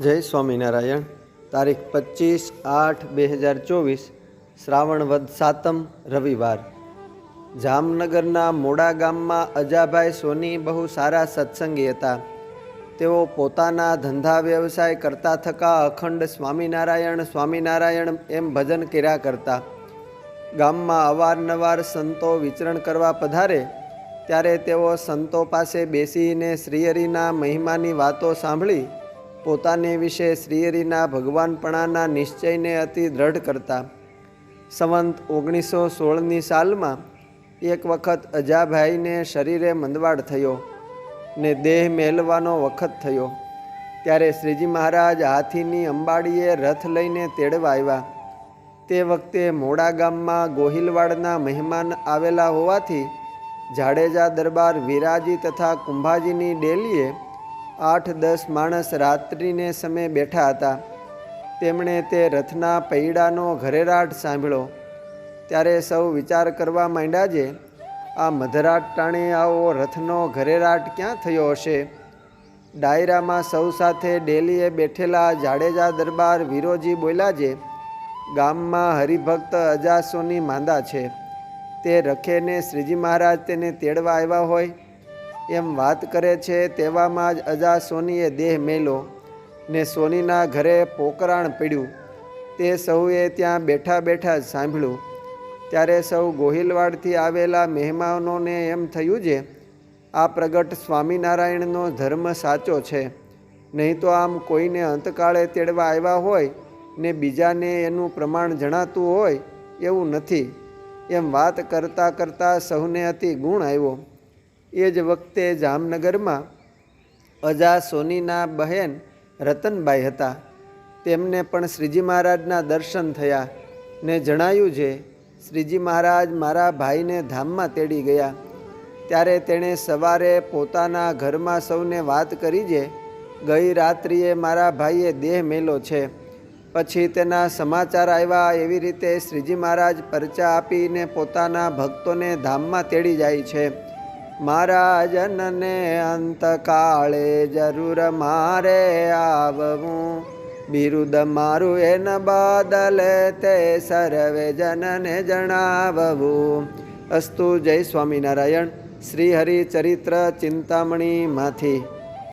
જય સ્વામિનારાયણ. તારીખ પચીસ આઠ બે હજાર ચોવીસ, શ્રાવણ વદ સાતમ રવિવાર. જામનગરના મોડા ગામમાં અજાભાઈ સોની બહુ સારા સત્સંગી હતા. તેઓ પોતાના ધંધા વ્યવસાય કરતા થકા અખંડ સ્વામિનારાયણ સ્વામિનારાયણ એમ ભજન કર્યા કરતા. ગામમાં અવારનવાર સંતો વિચરણ કરવા પધારે, ત્યારે તેઓ સંતો પાસે બેસીને શ્રીહરિના મહિમાની વાતો સાંભળી પોતાને વિશે શ્રીહરિના ભગવાનપણાના નિશ્ચયને અતિ દ્રઢ કરતા. સંવંત ઓગણીસો સોળની સાલમાં એક વખત અજાભાઈને શરીરે મંદવાડ થયો ને દેહ મેલવાનો વખત થયો. ત્યારે શ્રીજી મહારાજ હાથીની અંબાડીએ રથ લઈને તેડવા આવ્યા. તે વખતે મોડા ગામમાં ગોહિલવાડના મહેમાન આવેલા હોવાથી જાડેજા દરબાર વિરાજી તથા કુંભાજીની ડેલીએ આઠ દસ માણસ રાત્રિને સમયે બેઠા હતા. તેમણે તે રથના પૈડાનો ઘરેરાટ સાંભળ્યો. ત્યારે સૌ વિચાર કરવા માંડ્યા જે, આ મધરાટ ટાણે આવો રથનો ઘરેરાટ ક્યાં થયો હશે? ડાયરામાં સૌ સાથે ડેલીએ બેઠેલા જાડેજા દરબાર વિરોજી બોલ્યા જે, ગામમાં હરિભક્ત અજાસોની માંદા છે. તે રખેને શ્રીજી મહારાજ તેને તેડવા આવ્યા હોય એમ વાત કરે છે, તેવામાં જ અજા સોનીએ દેહ મેલો ને સોનીના ઘરે પોકરાણ પડ્યું. તે સૌએ ત્યાં બેઠા બેઠા જ સાંભળ્યું. ત્યારે સૌ ગોહિલવાડથી આવેલા મહેમાનોને એમ થયું છે, આ પ્રગટ સ્વામિનારાયણનો ધર્મ સાચો છે. નહીં તો આમ કોઈને અંતકાળે તેડવા આવ્યા હોય ને બીજાને એનું પ્રમાણ જણાતું હોય એવું નથી. એમ વાત કરતાં કરતાં સૌને અતિ ગુણ આવ્યો. એ જ વખતે જામનગરમાં અજા સોનીના બહેન રતનબાઈ હતા. તેમને પણ શ્રીજી મહારાજના દર્શન થયા ને જણાયું છે, શ્રીજી મહારાજ મારા ભાઈને ધામમાં તેડી ગયા. ત્યારે તેણે સવારે પોતાના ઘરમાં સૌને વાત કરી છે ગઈ રાત્રિએ મારા ભાઈએ દેહ મેલો છે. પછી તેના સમાચાર આવ્યા એવી રીતે શ્રીજી મહારાજ પરચા આપીને પોતાના ભક્તોને ધામમાં તેડી જાય છે. મારા જનને અંતકાળે જરૂર મારે આવવું. બિરુદ મારું એન બદલે તે સર્વે જનને જણાવવું. અસ્તુ જય સ્વામિનારાયણ. શ્રી હરિ ચરિત્ર ચિંતામણીમાંથી.